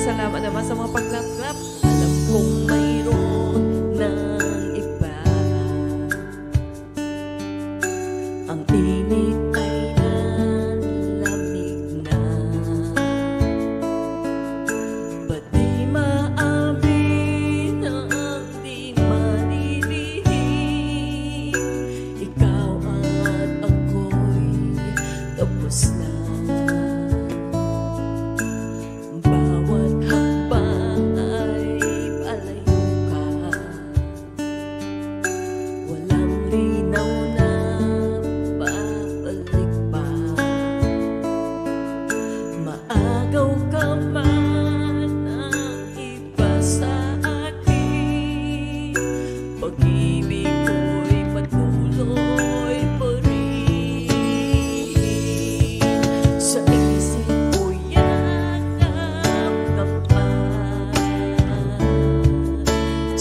Salamat naman sa mga paglaklap.